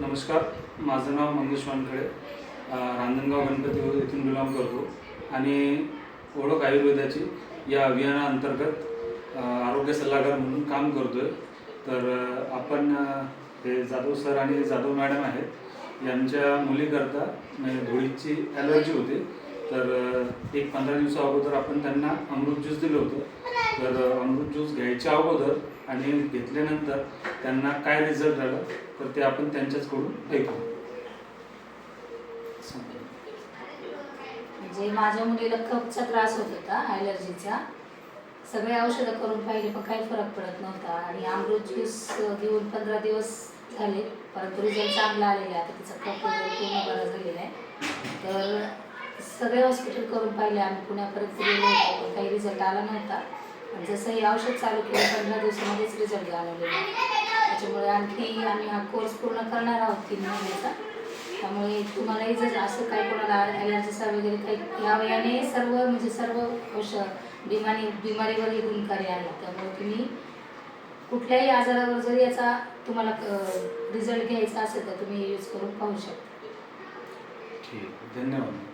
नमस्कार माझं नाव मंगेश वानखळे रांजणगाव गणपती येथून बिलॉंग करतो. आणि ओळख आयुर्वेदाची या अभियानाअंतर्गत आरोग्य सल्लागार म्हणून काम करतो आहे तर आपण हे जाधव सर आणि जाधव मॅडम आहेत. यांच्या मुलीकरता म्हणजे धुळीची ॲलर्जी होती. तर एक पंधरा दिवसा अगोदर आपण त्यांना अमृत ज्यूस दिलं होतं. तर अमृत ज्यूस घ्यायच्या अगोदर आणि घेतल्यानंतर त्यांना काय रिझल्ट आला तर ते आपण त्यांच्याचकडून ऐकू. म्हणजे माझ्या मुलीला कपचा त्रास होत होता ॲलर्जीचा सगळे औषधं करून पाहिले पण काही फरक पडत नव्हता. आणि अमृत ज्यूस घेऊन पंधरा दिवस झाले परंतु रिझल्ट चांगला आलेला आहे. आता तिचा कप वगैरे पूर्ण बरा झालेला आहे. तर सगळे हॉस्पिटल करून पाहिले आम्ही. पुण्यापर्यंत गेलो होतो पण काही रिझल्ट आला नव्हता. जसं हे औषध चालू केलं पंधरा दिवसामध्येच रिझल्ट जाणवलेला त्याच्यामुळे आणखी आम्ही हा कोर्स पूर्ण करणार आहोत तीन महिन्याचा. त्यामुळे तुम्हालाही जर असं काही कोणाला ॲलर्जीचा वगैरे काही या वयाने सर्व म्हणजे सर्व औषध बिमारी बिमारीवरही गुणकारी आहे. त्यामुळे तुम्ही कुठल्याही आजारावर जर याचा तुम्हाला रिझल्ट घ्यायचा असेल तर तुम्ही यूज करून पाहू शकता. ठीक धन्यवाद.